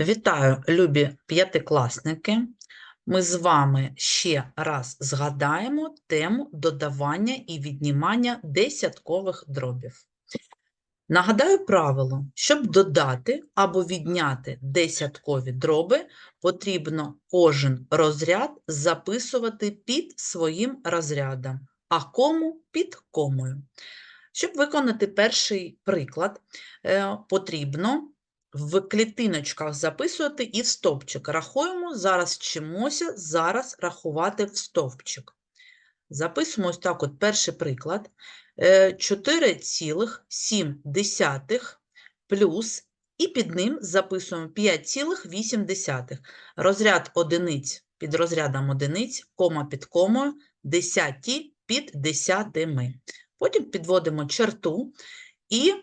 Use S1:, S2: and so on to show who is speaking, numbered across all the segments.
S1: Вітаю, любі п'ятикласники. Ми з вами ще раз згадаємо тему додавання і віднімання десяткових дробів. Нагадаю правило, щоб додати або відняти десяткові дроби, потрібно кожен розряд записувати під своїм розрядом, а кому під комою. Щоб виконати перший приклад, е, потрібно в клітиночках записувати і в стовпчик. Рахуємо, зараз вчимося зараз рахувати в стовпчик. Записуємо ось так от перший приклад. Е, 4,7 плюс, і під ним записуємо 5,8. Розряд одиниць під розрядом одиниць, кома під комою, десяті під десятими. Потім підводимо черту і е,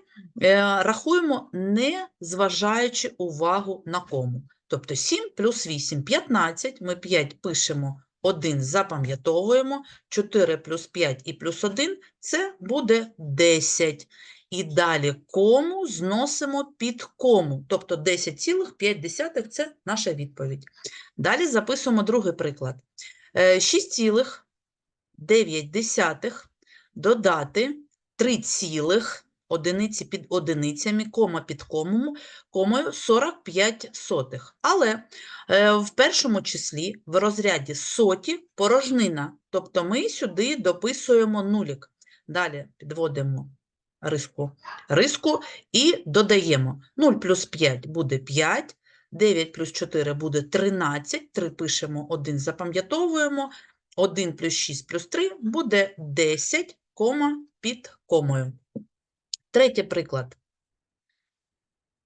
S1: рахуємо, не зважаючи увагу на кому. Тобто 7 плюс 8 – 15, ми 5 пишемо, 1 запам'ятовуємо, 4 плюс 5 і плюс 1 – це буде 10. І далі кому зносимо під кому, тобто 10,5 – це наша відповідь. Далі записуємо другий приклад. Е, 6,9 додати 3 цілих, одиниці під одиницями, кома під комою, комою 45 сотих. Але е, в першому числі в розряді соті порожнина, тобто ми сюди дописуємо нулік. Далі підводимо риску, риску і додаємо 0 плюс 5 буде 5, 9 плюс 4 буде 13, 3 пишемо, 1 запам'ятовуємо, 1 плюс 6 плюс 3 буде 10, кома під комою. Третій приклад.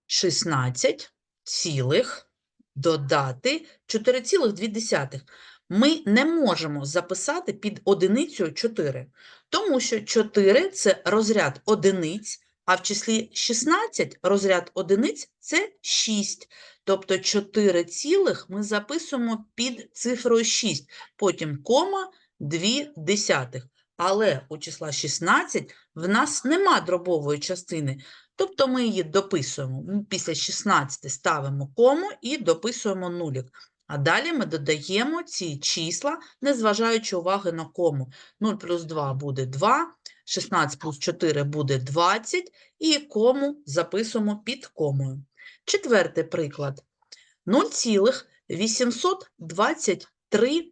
S1: 16 цілих додати 4,2. Ми не можемо записати під одиницею 4, тому що 4 – це розряд одиниць, а в числі 16 розряд одиниць – це 6. Тобто 4 цілих ми записуємо під цифрою 6, потім кома 2 десятих. Але у числа 16 в нас нема дробової частини, тобто ми її дописуємо. Після 16 ставимо кому і дописуємо нулік. А далі ми додаємо ці числа, не зважаючи уваги на кому. 0 плюс 2 буде 2, 16 плюс 4 буде 20, і кому записуємо під комою. Четвертий приклад. 0,823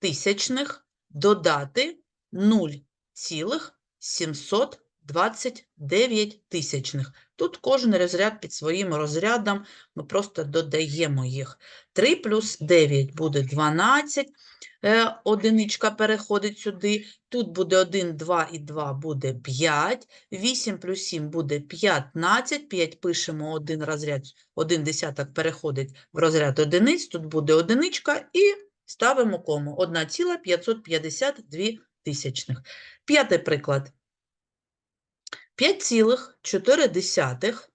S1: тисячних додати 0,729 тисячних. Тут кожен розряд під своїм розрядом, ми просто додаємо їх. 3 плюс 9 буде 12, е, одиничка переходить сюди, тут буде 1, 2 і 2 буде 5, 8 плюс 7 буде 15, 5 пишемо один розряд, один десяток переходить в розряд одиниць, тут буде одиничка і ставимо кому 1,552 тисячних. П'ятий приклад. 5,4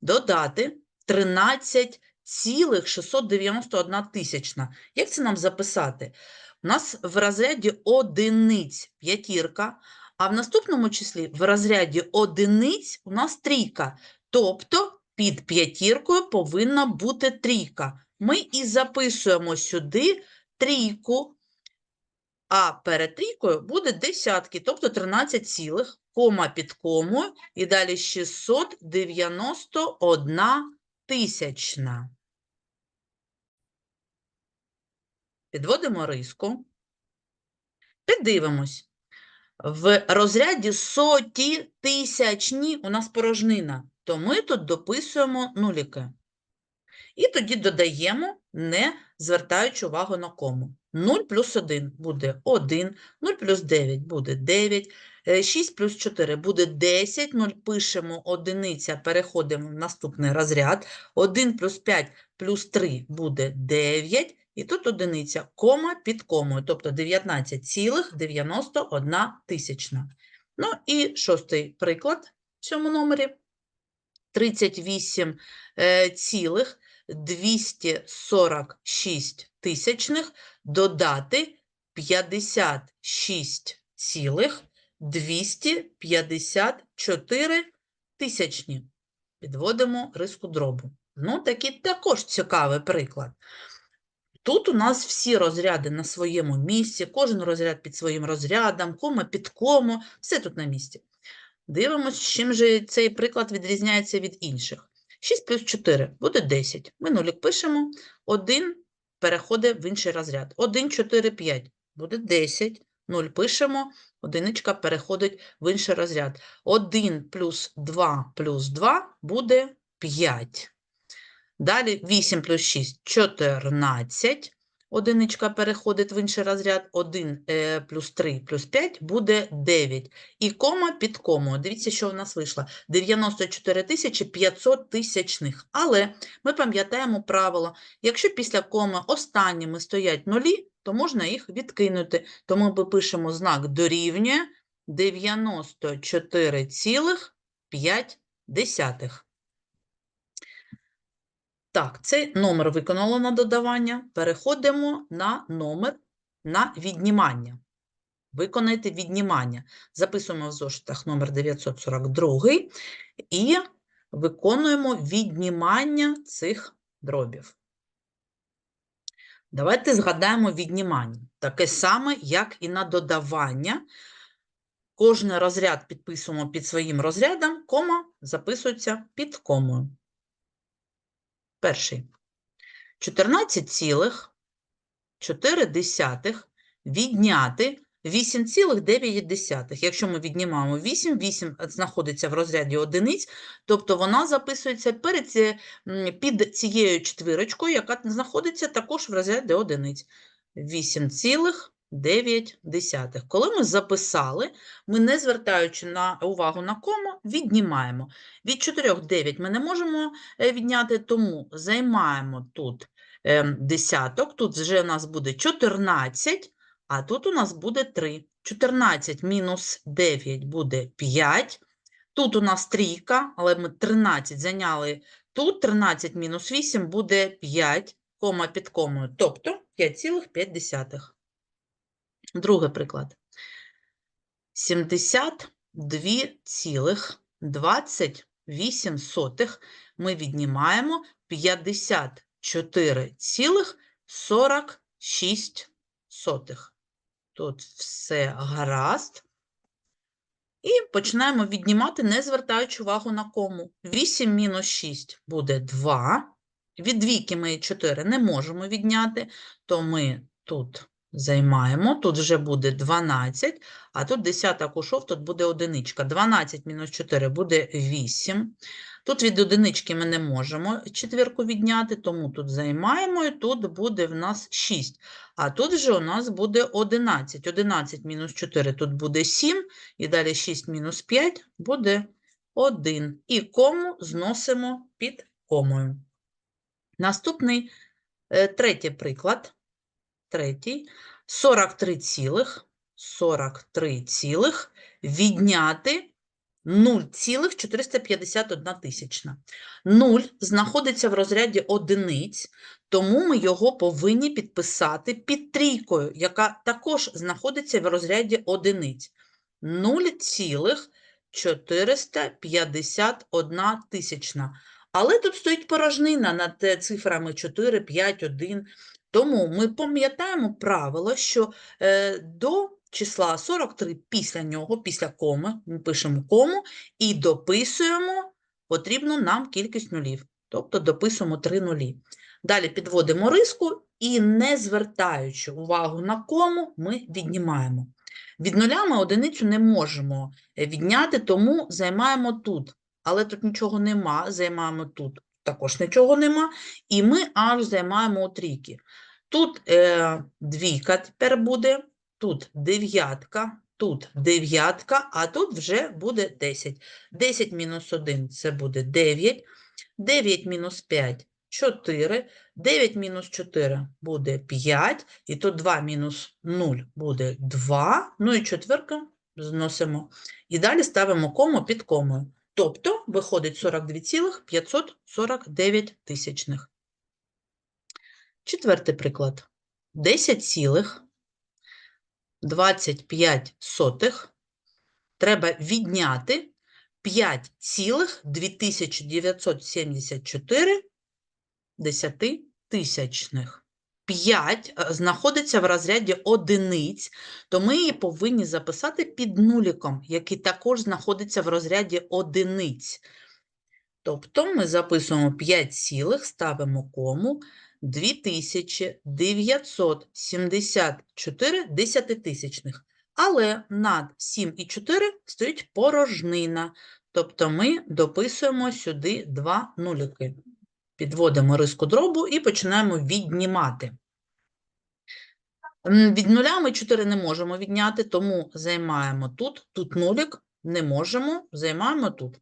S1: додати 13,691 тисячна. Як це нам записати? У нас в розряді одиниць п'ятірка, а в наступному числі в розряді одиниць у нас трійка. Тобто під п'ятіркою повинна бути трійка. Ми і записуємо сюди трійку, а перед трійкою буде десятки, тобто 13 цілих, кома під комою, і далі 691 тисячна. Підводимо риску. Піддивимось. В розряді соті, тисячні у нас порожнина, то ми тут дописуємо нуліки. І тоді додаємо, не звертаючи увагу на кому. 0 плюс 1 буде 1, 0 плюс 9 буде 9, 6 плюс 4 буде 10, 0 пишемо одиниця, переходимо в наступний розряд, 1 плюс 5 плюс 3 буде 9, і тут одиниця, кома під комою, тобто 19,91 тисячна. Ну і шостий приклад в цьому номері. 38 е, цілих 246 тисячних додати 56 цілих 254 тисячні. Підводимо риску дробу. Ну, такий також цікавий приклад. Тут у нас всі розряди на своєму місці, кожен розряд під своїм розрядом, кома під кому, все тут на місці. Дивимось, чим же цей приклад відрізняється від інших. 6 плюс 4 буде 10. Ми нулік пишемо, 1 переходить в інший розряд. 1, 4, 5 буде 10. 0 пишемо, одиничка переходить в інший розряд. 1 плюс 2 плюс 2 буде 5. Далі 8 плюс 6 – 14. Одиничка переходить в інший розряд. 1 е, плюс 3 плюс 5 буде 9. І кома під комою. Дивіться, що в нас вийшло. 94 тисячі 500 тисячних. Але ми пам'ятаємо правило. Якщо після коми останніми стоять нулі, то можна їх відкинути. Тому ми пишемо знак дорівнює 94,5. Так, цей номер виконало на додавання. Переходимо на номер на віднімання. Виконайте віднімання. Записуємо в зошитах номер 942 і виконуємо віднімання цих дробів. Давайте згадаємо віднімання. Таке саме, як і на додавання. Кожний розряд підписуємо під своїм розрядом, кома записується під комою. Перший. 14,4 відняти 8,9. Якщо ми віднімаємо 8, 8 знаходиться в розряді одиниць, тобто вона записується перед, під цією четвірочкою, яка знаходиться також в розряді одиниць. 8,9. Коли ми записали, ми, не звертаючи на увагу на кому, віднімаємо. Від 4 9 ми не можемо е, відняти, тому займаємо тут ем, десяток, тут вже у нас буде 14, а тут у нас буде 3. 14 мінус 9 буде 5. Тут у нас трійка, але ми 13 зайняли. Тут 13 мінус 8 буде 5, кома під комою, тобто 5,5. Другий приклад. 72,28 ми віднімаємо 54,46. Тут все гаразд. І починаємо віднімати, не звертаючи увагу на кому. 8 мінус 6 буде 2. Від двійки ми 4 не можемо відняти, то ми тут займаємо. Тут вже буде 12, а тут десяток ушов, тут буде одиничка. 12 мінус 4 буде 8. Тут від одинички ми не можемо четвірку відняти, тому тут займаємо, і тут буде в нас 6. А тут вже у нас буде 11. 11 мінус 4 тут буде 7, і далі 6 мінус 5 буде 1. І кому зносимо під комою. Наступний, е, третій приклад. Третій. 43 цілих, 43 цілих відняти 0,451 тисячна. 0 знаходиться в розряді одиниць, тому ми його повинні підписати під трійкою, яка також знаходиться в розряді одиниць. 0,451 тисячна. Але тут стоїть порожнина над е, цифрами 4, 5, 1. Тому ми пам'ятаємо правило, що е, до числа 43 після нього, після коми, ми пишемо кому і дописуємо потрібну нам кількість нулів. Тобто дописуємо 3 нулі. Далі підводимо риску і, не звертаючи увагу на кому, ми віднімаємо. Від нуля ми одиницю не можемо відняти, тому займаємо тут. Але тут нічого нема, займаємо тут. Також нічого нема, і ми аж займаємо у трійки. Тут е, двійка тепер буде, тут дев'ятка, тут дев'ятка, а тут вже буде 10. 10 мінус 1 – це буде 9, 9 мінус 5 – 4, 9 мінус 4 буде 5, і тут 2 мінус 0 буде 2, ну і четвірка зносимо. І далі ставимо кому під комою. Тобто виходить 42,549 тисячних. Четвертий приклад. 10 цілих 25 сотих треба відняти 5 цілих 2974 десятитисячних. 5 знаходиться в розряді одиниць, то ми її повинні записати під нуліком, який також знаходиться в розряді одиниць. Тобто ми записуємо 5 цілих, ставимо кому 2974 десятитисячних. Але над 7 і 4 стоїть порожнина. Тобто ми дописуємо сюди два нуліки. Підводимо риску дробу і починаємо віднімати. Від нуля ми 4 не можемо відняти, тому займаємо тут. Тут нулік не можемо, займаємо тут.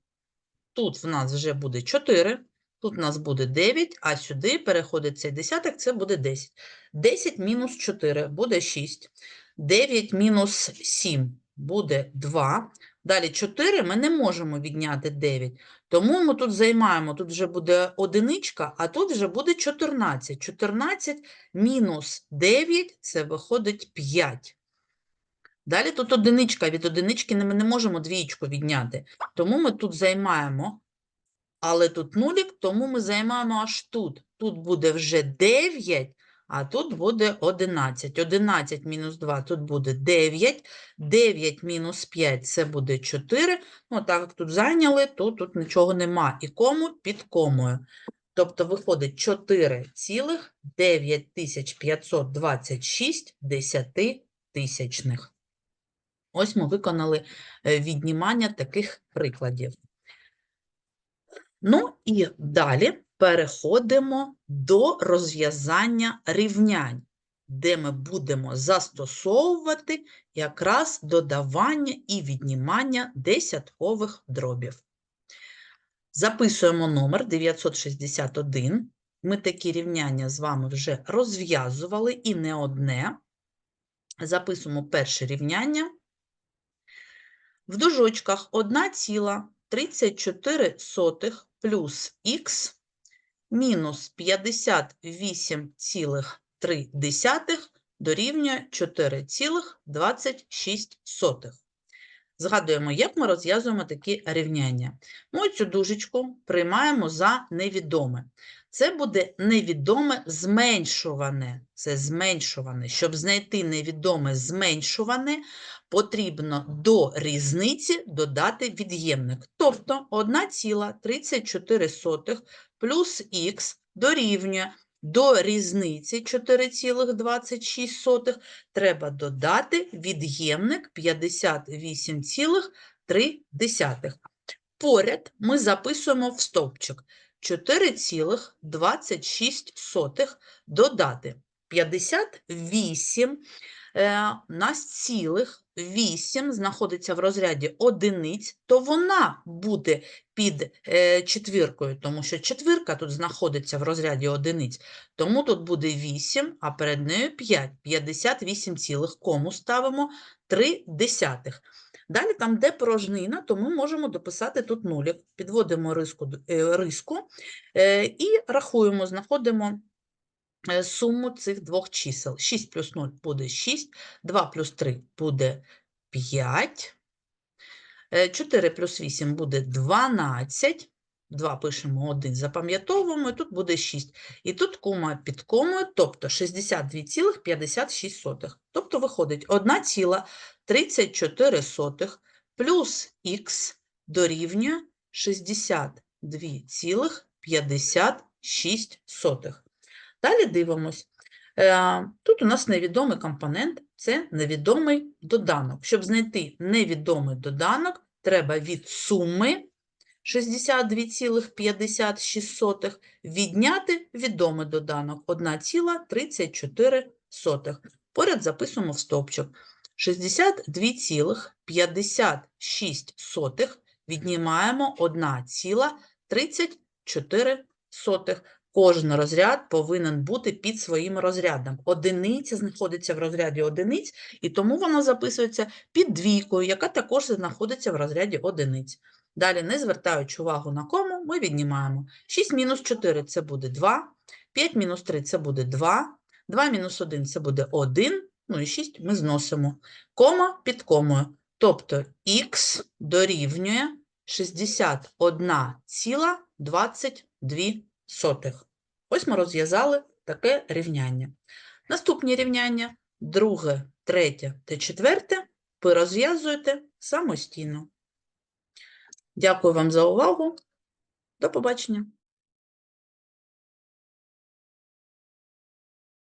S1: Тут в нас вже буде 4, тут в нас буде 9, а сюди переходить цей десяток, це буде 10. 10 мінус 4 буде 6. 9 мінус 7 буде 2. Далі 4 ми не можемо відняти 9. Тому ми тут займаємо, тут вже буде одиничка, а тут вже буде 14. 14 мінус 9 – це виходить 5. Далі тут одиничка, від одинички ми не можемо двічку відняти. Тому ми тут займаємо, але тут нулік, тому ми займаємо аж тут. Тут буде вже 9, а тут буде 11. 11 мінус 2 тут буде 9. 9 мінус 5 це буде 4. Ну, так як тут зайняли, то тут нічого нема. І кому під комою. Тобто виходить 4,9526 десятитисячних. Ось ми виконали е, віднімання таких прикладів. Ну і далі переходимо до розв'язання рівнянь, де ми будемо застосовувати якраз додавання і віднімання десяткових дробів. Записуємо номер 961. Ми такі рівняння з вами вже розв'язували і не одне. Записуємо перше рівняння. В дужочках 1,34 плюс х мінус 58,3 дорівнює 4,26. Згадуємо, як ми розв'язуємо такі рівняння. Ми цю дужечку приймаємо за невідоме. Це буде невідоме зменшуване. Це зменшуване. Щоб знайти невідоме зменшуване, потрібно до різниці додати від'ємник. Тобто 1,34 плюс х дорівнює до різниці 4,26 треба додати від'ємник 58,3. Поряд ми записуємо в стовпчик 4,26 додати 58 е, у нас цілих 8 знаходиться в розряді одиниць, то вона буде під е, четвіркою, тому що четвірка тут знаходиться в розряді одиниць. Тому тут буде 8, а перед нею 5. 58 цілих. Кому ставимо 3 десятих. Далі там, де порожнина, то ми можемо дописати тут нулік. Підводимо риску, е, риску е, і рахуємо, знаходимо е, суму цих двох чисел. 6 плюс 0 буде 6, 2 плюс 3 буде 5, 4 плюс 8 буде 12, 2 пишемо 1, запам'ятовуємо, і тут буде 6. І тут кома під комою, тобто 62,56. Тобто виходить 1,34 плюс х дорівнює 62,56. Далі дивимось. Е, Тут у нас невідомий компонент – це невідомий доданок. Щоб знайти невідомий доданок, треба від суми 62,56 відняти відомий доданок 1,34. Поряд записуємо в стовпчик. 62,56 віднімаємо 1,34. Кожен розряд повинен бути під своїм розрядом. Одиниця знаходиться в розряді одиниць, і тому вона записується під двійкою, яка також знаходиться в розряді одиниць. Далі, не звертаючи увагу на кому, ми віднімаємо. 6 мінус 4 – це буде 2, 5 мінус 3 – це буде 2, 2 мінус 1 – це буде 1, ну і 6 ми зносимо. Кома під комою. Тобто х дорівнює 61,22. Ось ми розв'язали таке рівняння. Наступні рівняння, друге, третє та четверте, ви розв'язуєте самостійно. Дякую вам за увагу. До побачення.